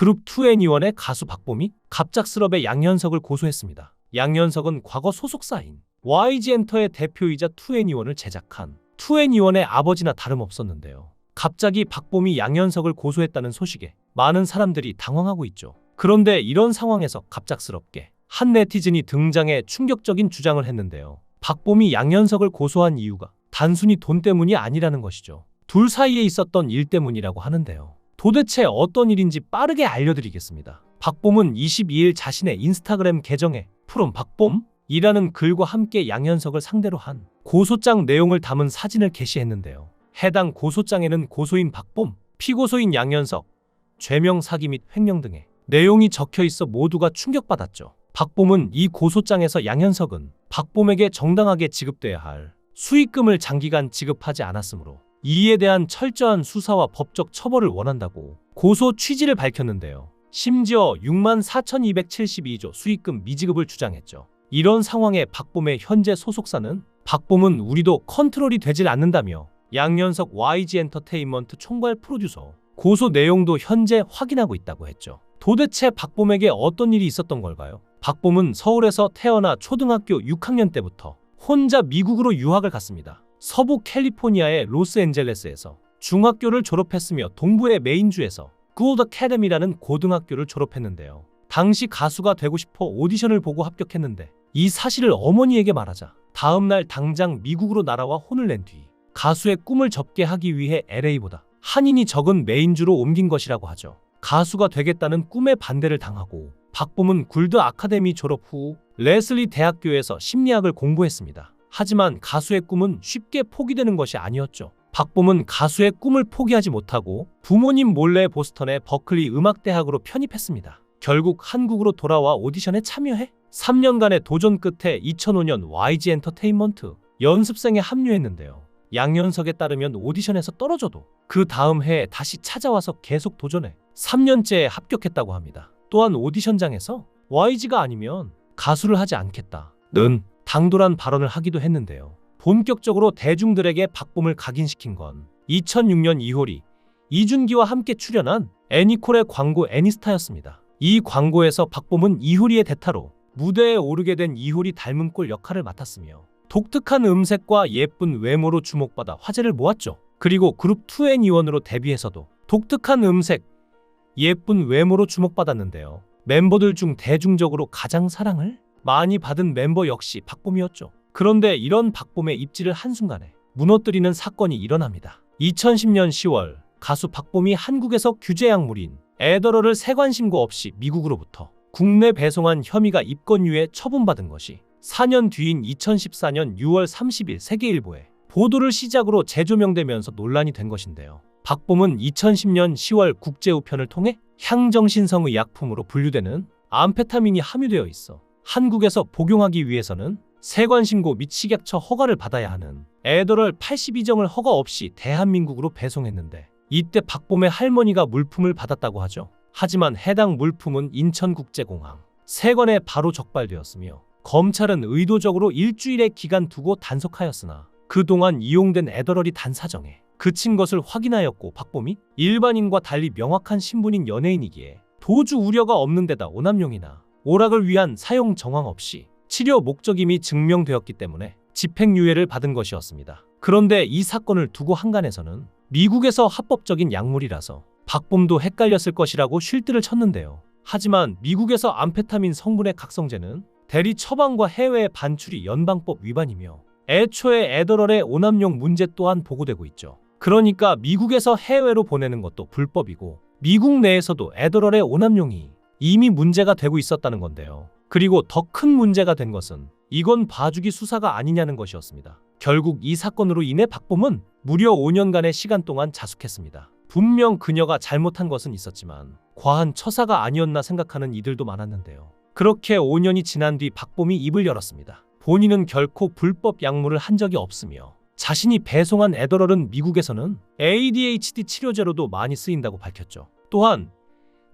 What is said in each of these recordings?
그룹 2NE1의 가수 박봄이 갑작스럽게 양현석을 고소했습니다. 양현석은 과거 소속사인 YG엔터의 대표이자 2NE1을 제작한 2NE1의 아버지나 다름없었는데요. 갑자기 박봄이 양현석을 고소했다는 소식에 많은 사람들이 당황하고 있죠. 그런데 이런 상황에서 갑작스럽게 한 네티즌이 등장해 충격적인 주장을 했는데요. 박봄이 양현석을 고소한 이유가 단순히 돈 때문이 아니라는 것이죠. 둘 사이에 있었던 일 때문이라고 하는데요. 도대체 어떤 일인지 빠르게 알려드리겠습니다. 박봄은 22일 자신의 인스타그램 계정에 프롬 박봄 이라는 글과 함께 양현석을 상대로 한 고소장 내용을 담은 사진을 게시했는데요. 해당 고소장에는 고소인 박봄, 피고소인 양현석, 죄명 사기 및 횡령 등의 내용이 적혀 있어 모두가 충격받았죠. 박봄은 이 고소장에서 양현석은 박봄에게 정당하게 지급돼야 할 수익금을 장기간 지급하지 않았으므로 이에 대한 철저한 수사와 법적 처벌을 원한다고 고소 취지를 밝혔는데요. 심지어 6만 4,272조 수익금 미지급을 주장했죠. 이런 상황에 박봄의 현재 소속사는 박봄은 우리도 컨트롤이 되질 않는다며 양현석 YG 엔터테인먼트 총괄 프로듀서 고소 내용도 현재 확인하고 있다고 했죠. 도대체 박봄에게 어떤 일이 있었던 걸까요? 박봄은 서울에서 태어나 초등학교 6학년 때부터 혼자 미국으로 유학을 갔습니다. 서부 캘리포니아의 로스앤젤레스에서 중학교를 졸업했으며 동부의 메인주에서 굿 아카데미라는 고등학교를 졸업했는데요. 당시 가수가 되고 싶어 오디션을 보고 합격했는데 이 사실을 어머니에게 말하자 다음 날 당장 미국으로 날아와 혼을 낸 뒤 가수의 꿈을 접게 하기 위해 LA보다 한인이 적은 메인주로 옮긴 것이라고 하죠. 가수가 되겠다는 꿈에 반대를 당하고 박봄은 굴드 아카데미 졸업 후 레슬리 대학교에서 심리학을 공부했습니다. 하지만 가수의 꿈은 쉽게 포기되는 것이 아니었죠. 박봄은 가수의 꿈을 포기하지 못하고 부모님 몰래 보스턴의 버클리 음악대학으로 편입했습니다. 결국 한국으로 돌아와 오디션에 참여해 3년간의 도전 끝에 2005년 YG 엔터테인먼트 연습생에 합류했는데요. 양현석에 따르면 오디션에서 떨어져도 그 다음 해에 다시 찾아와서 계속 도전해 3년째에 합격했다고 합니다. 또한 오디션장에서 YG가 아니면 가수를 하지 않겠다 는 당돌한 발언을 하기도 했는데요. 본격적으로 대중들에게 박봄을 각인시킨 건 2006년 2월이 이준기와 함께 출연한 애니콜의 광고 애니스타였습니다. 이 광고에서 박봄은 이효리의 대타로 무대에 오르게 된 이효리 닮은 꼴 역할을 맡았으며 독특한 음색과 예쁜 외모로 주목받아 화제를 모았죠. 그리고 그룹 2NE1으로 데뷔해서도 독특한 음색, 예쁜 외모로 주목받았는데요. 멤버들 중 대중적으로 가장 사랑을 많이 받은 멤버 역시 박봄이었죠. 그런데 이런 박봄의 입지를 한순간에 무너뜨리는 사건이 일어납니다. 2010년 10월 가수 박봄이 한국에서 규제 약물인 에더러를 세관 신고 없이 미국으로부터 국내 배송한 혐의가 입건유예 처분받은 것이 4년 뒤인 2014년 6월 30일 세계일보에 보도를 시작으로 재조명되면서 논란이 된 것인데요. 박봄은 2010년 10월 국제우편을 통해 향정신성의 약품으로 분류되는 암페타민이 함유되어 있어 한국에서 복용하기 위해서는 세관신고 및 식약처 허가를 받아야 하는 에더럴 82정을 허가 없이 대한민국으로 배송했는데 이때 박봄의 할머니가 물품을 받았다고 하죠. 하지만 해당 물품은 인천국제공항 세관에 바로 적발되었으며 검찰은 의도적으로 일주일의 기간 두고 단속하였으나 그동안 이용된 에더럴이 단사정에 그친 것을 확인하였고 박봄이 일반인과 달리 명확한 신분인 연예인이기에 도주 우려가 없는 데다 오남용이나 오락을 위한 사용 정황 없이 치료 목적임이 증명되었기 때문에 집행유예를 받은 것이었습니다. 그런데 이 사건을 두고 한간에서는 미국에서 합법적인 약물이라서 박봄도 헷갈렸을 것이라고 쉴드를 쳤는데요. 하지만 미국에서 암페타민 성분의 각성제는 대리 처방과 해외 반출이 연방법 위반이며 애초에 에더럴의 오남용 문제 또한 보고되고 있죠. 그러니까 미국에서 해외로 보내는 것도 불법이고 미국 내에서도 에더럴의 오남용이 이미 문제가 되고 있었다는 건데요. 그리고 더 큰 문제가 된 것은 이건 봐주기 수사가 아니냐는 것이었습니다. 결국 이 사건으로 인해 박봄은 무려 5년간의 시간 동안 자숙했습니다. 분명 그녀가 잘못한 것은 있었지만 과한 처사가 아니었나 생각하는 이들도 많았는데요. 그렇게 5년이 지난 뒤 박봄이 입을 열었습니다. 본인은 결코 불법 약물을 한 적이 없으며 자신이 배송한 에더럴은 미국에서는 ADHD 치료제로도 많이 쓰인다고 밝혔죠. 또한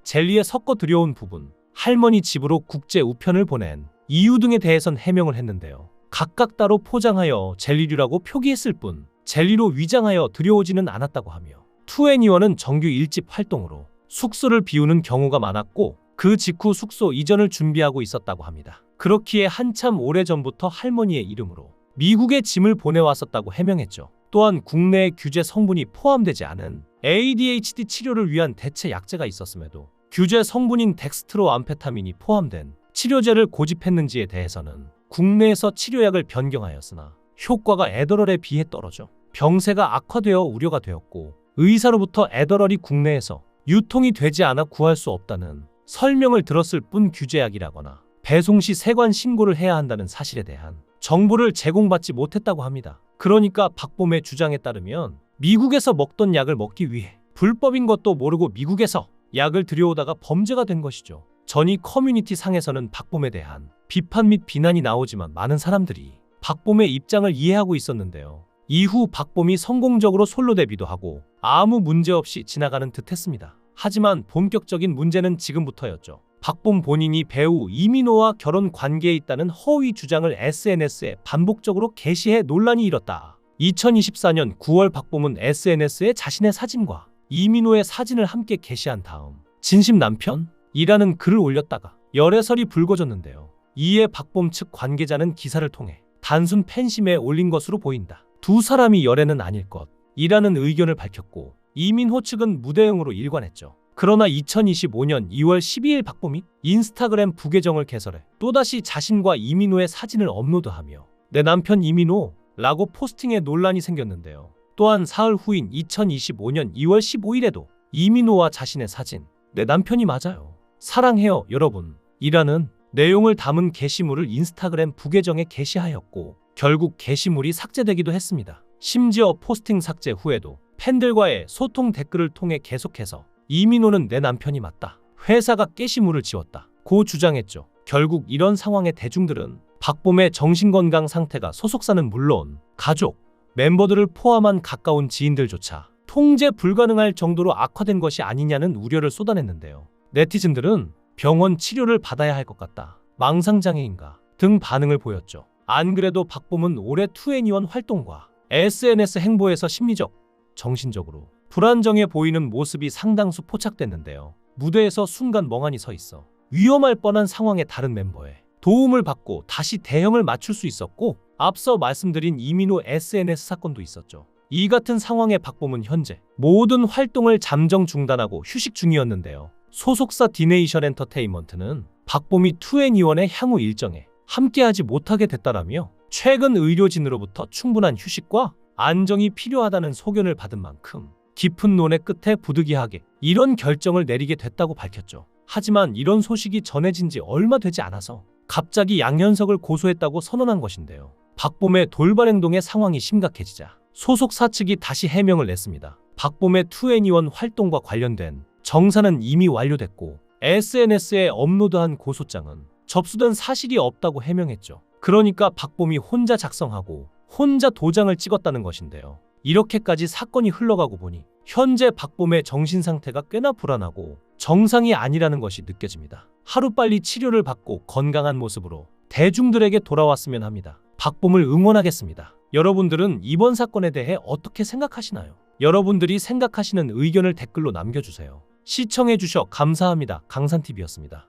젤리에 섞어 들여온 부분, 할머니 집으로 국제 우편을 보낸 이유 등에 대해선 해명을 했는데요. 각각 따로 포장하여 젤리류라고 표기했을 뿐 젤리로 위장하여 들여오지는 않았다고 하며 투애니원은 정규 1집 활동으로 숙소를 비우는 경우가 많았고 그 직후 숙소 이전을 준비하고 있었다고 합니다. 그렇기에 한참 오래전부터 할머니의 이름으로 미국에 짐을 보내왔었다고 해명했죠. 또한 국내에 규제 성분이 포함되지 않은 ADHD 치료를 위한 대체 약제가 있었음에도 규제 성분인 덱스트로 암페타민이 포함된 치료제를 고집했는지에 대해서는 국내에서 치료약을 변경하였으나 효과가 에더럴에 비해 떨어져 병세가 악화되어 우려가 되었고 의사로부터 에더럴이 국내에서 유통이 되지 않아 구할 수 없다는 설명을 들었을 뿐 규제약이라거나 배송 시 세관 신고를 해야 한다는 사실에 대한 정보를 제공받지 못했다고 합니다. 그러니까 박봄의 주장에 따르면 미국에서 먹던 약을 먹기 위해 불법인 것도 모르고 미국에서 약을 들여오다가 범죄가 된 것이죠. 전이 커뮤니티 상에서는 박봄에 대한 비판 및 비난이 나오지만 많은 사람들이 박봄의 입장을 이해하고 있었는데요. 이후 박봄이 성공적으로 솔로 데뷔도 하고 아무 문제 없이 지나가는 듯 했습니다. 하지만 본격적인 문제는 지금부터였죠. 박봄 본인이 배우 이민호와 결혼 관계에 있다는 허위 주장을 SNS에 반복적으로 게시해 논란이 일었다. 2024년 9월 박봄은 SNS에 자신의 사진과 이민호의 사진을 함께 게시한 다음 진심 남편이라는 글을 올렸다가 열애설이 불거졌는데요. 이에 박봄 측 관계자는 기사를 통해 단순 팬심에 올린 것으로 보인다. 두 사람이 열애는 아닐 것이라는 의견을 밝혔고 이민호 측은 무대응으로 일관했죠. 그러나 2025년 2월 12일 박봄이 인스타그램 부계정을 개설해 또다시 자신과 이민호의 사진을 업로드하며 내 남편 이민호 라고 포스팅에 논란이 생겼는데요. 또한 사흘 후인 2025년 2월 15일에도 이민호와 자신의 사진 내 남편이 맞아요. 사랑해요 여러분 이라는 내용을 담은 게시물을 인스타그램 부계정에 게시하였고 결국 게시물이 삭제되기도 했습니다. 심지어 포스팅 삭제 후에도 팬들과의 소통 댓글을 통해 계속해서 이민호는 내 남편이 맞다. 회사가 게시물을 지웠다. 고 주장했죠. 결국 이런 상황에 대중들은 박봄의 정신건강 상태가 소속사는 물론 가족, 멤버들을 포함한 가까운 지인들조차 통제 불가능할 정도로 악화된 것이 아니냐는 우려를 쏟아냈는데요. 네티즌들은 병원 치료를 받아야 할 것 같다. 망상장애인가 등 반응을 보였죠. 안 그래도 박봄은 올해 2NE1 활동과 SNS 행보에서 심리적, 정신적으로 불안정해 보이는 모습이 상당수 포착됐는데요. 무대에서 순간 멍하니 서 있어 위험할 뻔한 상황에 다른 멤버의 도움을 받고 다시 대형을 맞출 수 있었고 앞서 말씀드린 이민호 SNS 사건도 있었죠. 이 같은 상황에 박봄은 현재 모든 활동을 잠정 중단하고 휴식 중이었는데요. 소속사 디네이션 엔터테인먼트는 박봄이 2NE1의 향후 일정에 함께하지 못하게 됐다라며 최근 의료진으로부터 충분한 휴식과 안정이 필요하다는 소견을 받은 만큼 깊은 논의 끝에 부득이하게 이런 결정을 내리게 됐다고 밝혔죠. 하지만 이런 소식이 전해진 지 얼마 되지 않아서 갑자기 양현석을 고소했다고 선언한 것인데요. 박봄의 돌발 행동의 상황이 심각해지자 소속사 측이 다시 해명을 냈습니다. 박봄의 2NE1 활동과 관련된 정사는 이미 완료됐고 SNS에 업로드한 고소장은 접수된 사실이 없다고 해명했죠. 그러니까 박봄이 혼자 작성하고 혼자 도장을 찍었다는 것인데요. 이렇게까지 사건이 흘러가고 보니 현재 박봄의 정신 상태가 꽤나 불안하고 정상이 아니라는 것이 느껴집니다. 하루빨리 치료를 받고 건강한 모습으로 대중들에게 돌아왔으면 합니다. 박봄을 응원하겠습니다. 여러분들은 이번 사건에 대해 어떻게 생각하시나요? 여러분들이 생각하시는 의견을 댓글로 남겨주세요. 시청해주셔 감사합니다. 강산TV였습니다.